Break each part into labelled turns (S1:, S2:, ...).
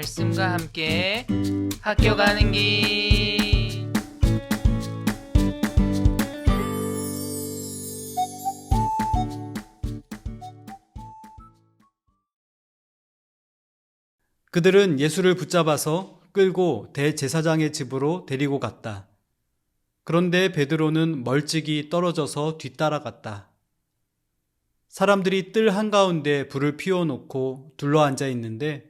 S1: 말씀과 함께 학교 가는 길.
S2: 그들은 예수를 붙잡아서 끌고 대제사장의 집으로 데리고 갔다. 그런데 베드로는 멀찍이 떨어져서 뒤따라갔다. 사람들이 뜰 한가운데 불을 피워놓고 둘러앉아 있는데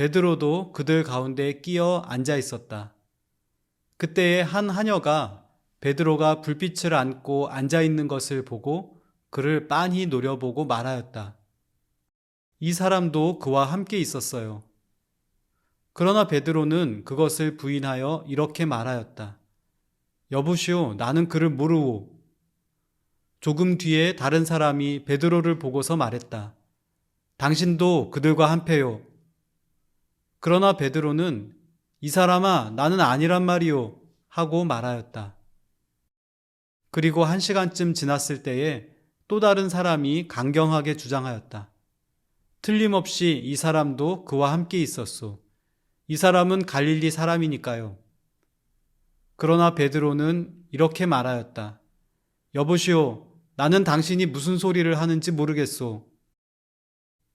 S2: 베드로도 그들 가운데 끼어 앉아 있었다. 그때에 한 하녀가 베드로가 불빛을 안고 앉아 있는 것을 보고 그를 빤히 노려보고 말하였다. 이 사람도 그와 함께 있었어요. 그러나 베드로는 그것을 부인하여 이렇게 말하였다. 여보시오, 나는 그를 모르오. 조금 뒤에 다른 사람이 베드로를 보고서 말했다. 당신도 그들과 한패요. 그러나 베드로는 이 사람아, 나는 아니란 말이오. 하고 말하였다. 그리고 한 시간쯤 지났을 때에 또 다른 사람이 강경하게 주장하였다. 틀림없이 이 사람도 그와 함께 있었소. 이 사람은 갈릴리 사람이니까요. 그러나 베드로는 이렇게 말하였다. 여보시오, 나는 당신이 무슨 소리를 하는지 모르겠소.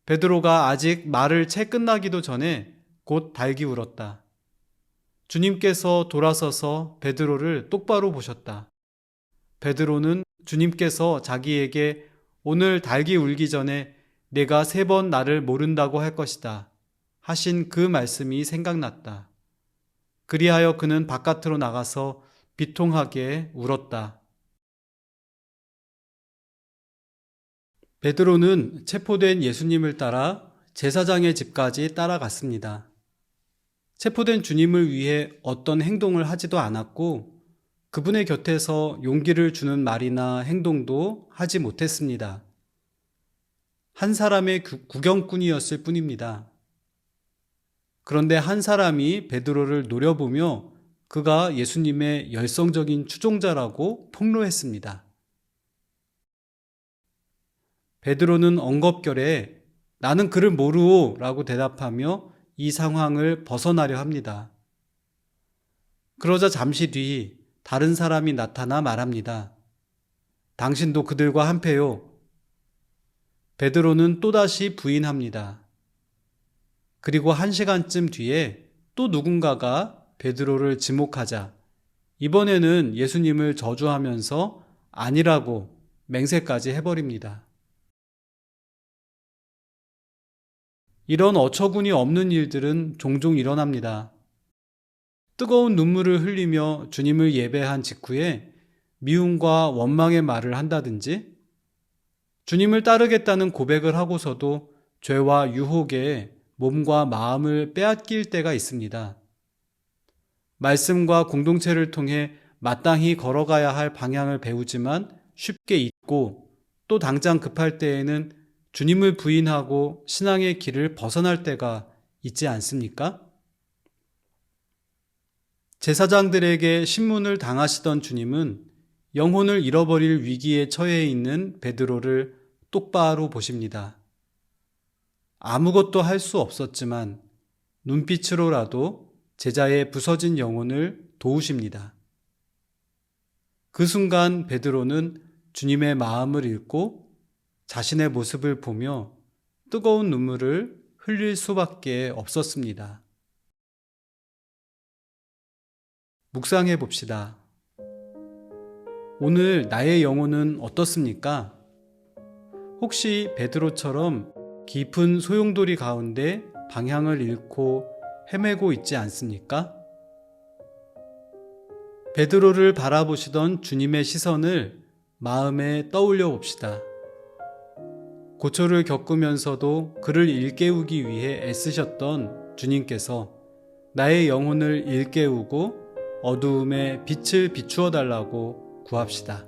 S2: 베드로가 아직 말을 채 끝나기도 전에 곧 달기 울었다. 주님께서 돌아서서 베드로를 똑바로 보셨다. 베드로는 주님께서 자기에게 오늘 달기 울기 전에 내가 세 번 나를 모른다고 할 것이다. 하신 그 말씀이 생각났다. 그리하여 그는 바깥으로 나가서 비통하게 울었다. 베드로는 체포된 예수님을 따라 제사장의 집까지 따라갔습니다. 체포된 주님을 위해 어떤 행동을 하지도 않았고 그분의 곁에서 용기를 주는 말이나 행동도 하지 못했습니다. 한 사람의 구- 구경꾼이었을 뿐입니다. 그런데 한 사람이 베드로를 노려보며 그가 예수님의 열성적인 추종자라고 폭로했습니다. 베드로는 엉겁결에 나는 그를 모르오 라고 대답하며 이 상황을 벗어나려 합니다. 그러자 잠시 뒤 다른 사람이 나타나 말합니다. 당신도 그들과 한패요. 베드로는 또다시 부인합니다. 그리고 한 시간쯤 뒤에 또 누군가가 베드로를 지목하자 이번에는 예수님을 저주하면서 아니라고 맹세까지 해버립니다. 이런 어처구니 없는 일들은 종종 일어납니다. 뜨거운 눈물을 흘리며 주님을 예배한 직후에 미움과 원망의 말을 한다든지 주님을 따르겠다는 고백을 하고서도 죄와 유혹에 몸과 마음을 빼앗길 때가 있습니다. 말씀과 공동체를 통해 마땅히 걸어가야 할 방향을 배우지만 쉽게 잊고 또 당장 급할 때에는 주님을 부인하고 신앙의 길을 벗어날 때가 있지 않습니까? 제사장들에게 신문을 당하시던 주님은 영혼을 잃어버릴 위기에 처해 있는 베드로를 똑바로 보십니다. 아무것도 할 수 없었지만 눈빛으로라도 제자의 부서진 영혼을 도우십니다. 그 순간 베드로는 주님의 마음을 읽고 자신의 모습을 보며 뜨거운 눈물을 흘릴 수밖에 없었습니다. 묵상해 봅시다. 오늘 나의 영혼은 어떻습니까? 혹시 베드로처럼 깊은 소용돌이 가운데 방향을 잃고 헤매고 있지 않습니까? 베드로를 바라보시던 주님의 시선을 마음에 떠올려 봅시다. 고초를 겪으면서도 그를 일깨우기 위해 애쓰셨던 주님께서 나의 영혼을 일깨우고 어두움에 빛을 비추어 달라고 구합시다.